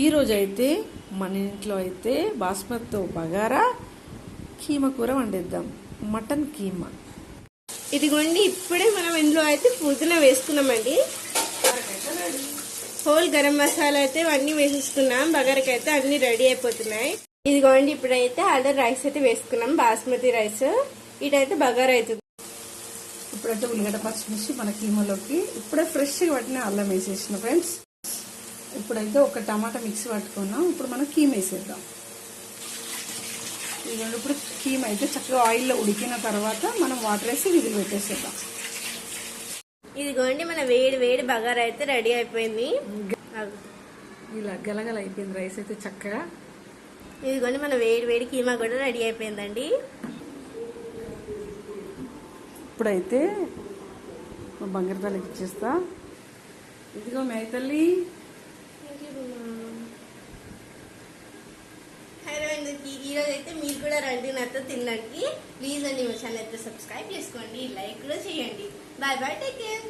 ఈరోజు అయితే మన ఇంట్లో అయితే బాస్మతితో బగారా కీమ కూర వండిద్దాం. మటన్ కీమా. ఇదిగోండి ఇప్పుడే మనం ఇందులో అయితే పుదీనా వేసుకున్నామండి. హోల్ గరం మసాలా అయితే అన్ని వేసేసుకున్నాం. బగారకి అయితే అన్ని రెడీ అయిపోతున్నాయి. ఇదిగోండి ఇప్పుడైతే ఆర్డర్ రైస్ అయితే వేసుకున్నాం బాస్మతి రైస్. ఇటైతే బగారా అవుతుంది ఇప్పుడైతే ఉల్లిగడ్డ పచ్చిమిర్చి మన కీమలోకి. ఇప్పుడే ఫ్రెష్గా పట్టిన అల్లం వేసేసిన ఫ్రెండ్స్. ఇప్పుడైతే ఒక టమాటా మిక్సీ పట్టుకున్నాం. ఇప్పుడు మనం కీమ వేసేద్దాం. ఇదిగోండి ఇప్పుడు కీమ అయితే చక్కగా ఆయిల్లో ఉడికిన తర్వాత మనం వాటర్ వేసి విధులు పెట్టేసేద్దాం. ఇదిగోండి మన వేడి వేడి బగారా అయితే రెడీ అయిపోయింది. ఇలా గలగల అయిపోయింది రైస్ అయితే చక్కగా. ఇదిగోండి మన వేడి వేడి కీమా కూడా రెడీ అయిపోయిందండి. ఇప్పుడైతే బంగారు తల్లికి ఇచ్చేస్తా. ఇదిగో మేతల్లి హలో అందరికి. ఈరోజు అయితే మీరు కూడా రండి నాతో తినడానికి. ప్లీజ్ అండి మా ఛానల్ అయితే సబ్స్క్రైబ్ చేసుకోండి లైక్ కూడా చేయండి. Bye bye take care.